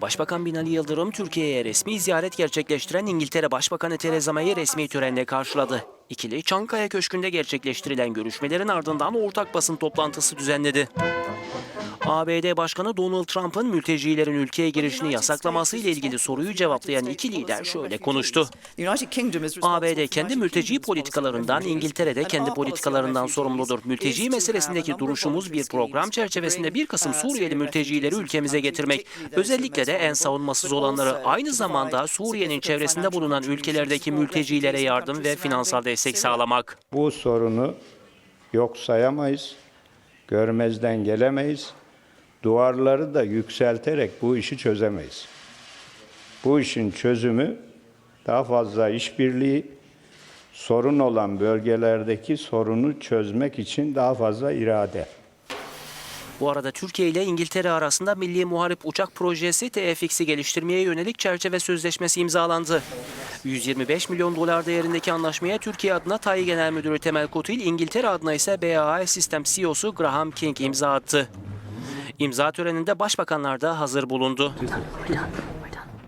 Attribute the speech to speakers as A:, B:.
A: Başbakan Binali Yıldırım Türkiye'ye resmi ziyaret gerçekleştiren İngiltere Başbakanı Theresa May'i resmi törenle karşıladı. İkili Çankaya Köşkü'nde gerçekleştirilen görüşmelerin ardından ortak basın toplantısı düzenledi. ABD Başkanı Donald Trump'ın mültecilerin ülkeye girişini yasaklaması ile ilgili soruyu cevaplayan iki lider şöyle konuştu. ABD kendi mülteci politikalarından, İngiltere de kendi politikalarından sorumludur. Mülteci meselesindeki duruşumuz bir program çerçevesinde bir kısım Suriyeli mültecileri ülkemize getirmek. Özellikle de en savunmasız olanları aynı zamanda Suriye'nin çevresinde bulunan ülkelerdeki mültecilere yardım ve finansal destek sağlamak.
B: Bu sorunu yok sayamayız, görmezden gelemeyiz. Duvarları da yükselterek bu işi çözemeyiz. Bu işin çözümü daha fazla işbirliği, sorun olan bölgelerdeki sorunu çözmek için daha fazla irade.
A: Bu arada Türkiye ile İngiltere arasında Milli Muharip Uçak Projesi TFX'i geliştirmeye yönelik çerçeve sözleşmesi imzalandı. 125 milyon dolar değerindeki anlaşmaya Türkiye adına TAI Genel Müdürü Temel Kotil, İngiltere adına ise BAE Sistem CEO'su Graham King imza attı. İmza töreninde başbakanlar da hazır bulundu.